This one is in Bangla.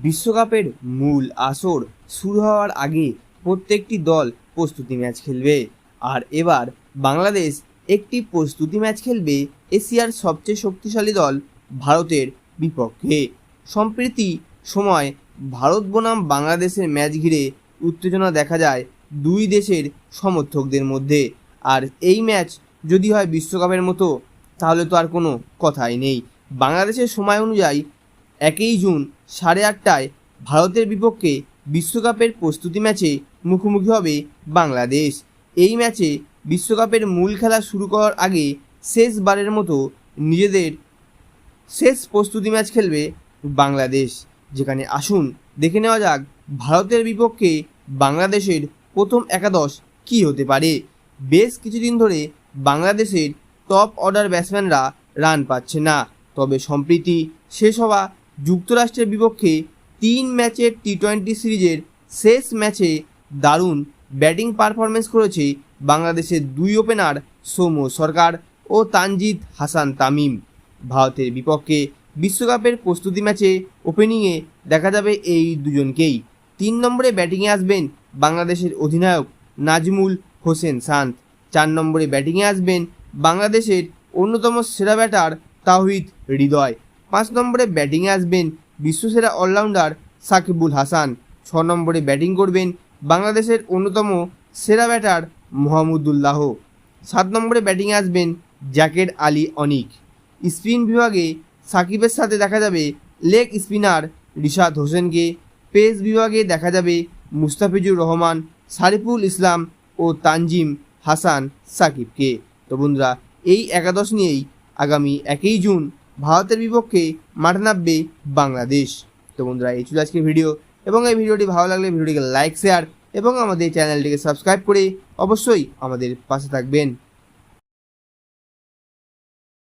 বিশ্বকাপের মূল আসর শুরু হওয়ার আগে প্রত্যেকটি দল প্রস্তুতি ম্যাচ খেলবে। আর এবার বাংলাদেশ একটি প্রস্তুতি ম্যাচ খেলবে এশিয়ার সবচেয়ে শক্তিশালী দল ভারতের বিপক্ষে। সম্প্রতি সময় ভারত বনাম বাংলাদেশের ম্যাচ ঘিরে উত্তেজনা দেখা যায় দুই দেশের সমর্থকদের মধ্যে। আর এই ম্যাচ যদি হয় বিশ্বকাপের মতো, তাহলে তো আর কোনো কথাই নেই। বাংলাদেশের সময় অনুযায়ী, একই জুন সাড়ে আটটায় ভারতের বিপক্ষে বিশ্বকাপের প্রস্তুতি ম্যাচে মুখোমুখি হবে বাংলাদেশ। এই ম্যাচে বিশ্বকাপের মূল খেলা শুরু করার আগে শেষবারের মতো নিজেদের শেষ প্রস্তুতি ম্যাচ খেলবে বাংলাদেশ। যেখানে আসুন, দেখে নেওয়া যাক ভারতের বিপক্ষে বাংলাদেশের প্রথম একাদশ কী হতে পারে। বেশ কিছুদিন ধরে বাংলাদেশের টপ অর্ডার ব্যাটসম্যানরা রান পাচ্ছে না। তবে সম্প্রতি শেষ হওয়া যুক্তরাষ্ট্রের বিপক্ষে তিন ম্যাচের টি টোয়েন্টি সিরিজের শেষ ম্যাচে দারুণ ব্যাটিং পারফরমেন্স করেছে বাংলাদেশের দুই ওপেনার সৌম্য সরকার ও তানজিদ হাসান তামিম। ভারতের বিপক্ষে বিশ্বকাপের প্রস্তুতি ম্যাচে ওপেনিংয়ে দেখা যাবে এই দুজনকেই। তিন নম্বরে ব্যাটিংয়ে আসবেন বাংলাদেশের অধিনায়ক নাজমুল হোসেন শান্ত। চার নম্বরে ব্যাটিংয়ে আসবেন বাংলাদেশের অন্যতম সেরা ব্যাটার তাহিদ হৃদয়। পাঁচ নম্বরে ব্যাটিংয়ে আসবেন বিশ্বসেরা অলরাউন্ডার সাকিবুল হাসান। ছ নম্বরে ব্যাটিং করবেন বাংলাদেশের অন্যতম সেরা ব্যাটার মোহাম্মদুল্লাহ। সাত নম্বরে ব্যাটিংয়ে আসবেন জ্যাকেট আলী অনিক। স্পিন বিভাগে সাকিবের সাথে দেখা যাবে লেগ স্পিনার রিশাদ হোসেনকে। পেস বিভাগে দেখা যাবে মুস্তাফিজুর রহমান, সারিফুল ইসলাম ও তানজিম হাসান সাকিবকে। তো বন্ধুরা, এই একাদশ নিয়েই আগামী একই জুন ভারতের বিপক্ষে মাঠে নামবে বাংলাদেশ। তো বন্ধুরা, এই ছিল আজকের ভিডিও। এবং এই ভিডিওটি ভালো লাগলে ভিডিওটিকে লাইক শেয়ার এবং আমাদের চ্যানেলটিকে সাবস্ক্রাইব করে অবশ্যই আমাদের পাশে থাকবেন।